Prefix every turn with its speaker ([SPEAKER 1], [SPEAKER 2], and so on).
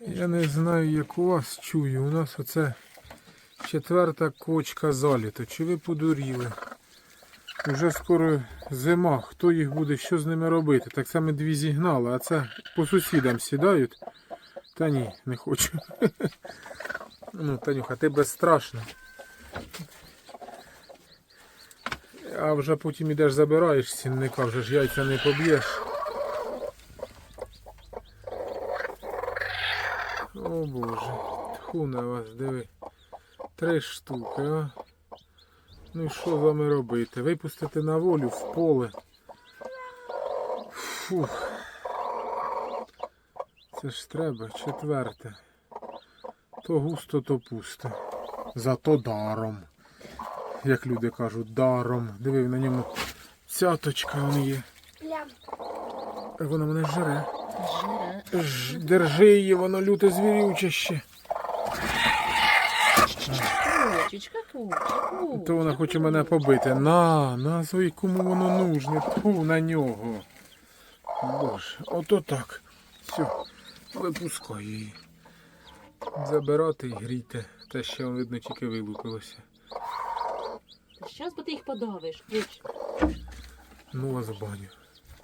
[SPEAKER 1] Я не знаю, як у вас чую. У нас оце четверта кочка заліта. Чи ви подуріли? Уже скоро зима. Хто їх буде, що з ними робити? Так само дві зігнали, а це по сусідам сідають. Та ні, не хочу. Ну, Танюха, ти безстрашна. А вже потім ідеш забираєш сінника, вже ж яйця не поб'єш. О боже, тху на вас, диви. Три штуки, а. Ну і що з вами робити? Випустити на волю в поле. Фух. Це ж треба, четверте. То густо, то пусто. Зато даром. Як люди кажуть, даром. Диви, на ньому цяточка є.
[SPEAKER 2] Плям.
[SPEAKER 1] Вона мене жре.
[SPEAKER 3] Жире.
[SPEAKER 1] Ж, держи її, воно люте звірюче ще.
[SPEAKER 3] Кучечка, куча, куча.
[SPEAKER 1] То вона хоче мене побити. На, назви, кому воно нужне. Тьфу на нього. Боже, ото так. Все, випускай її. Забирати і грійте. Те ще видно тільки вилупилося.
[SPEAKER 3] Щас би ти їх подавиш.
[SPEAKER 1] Ну вас в баню.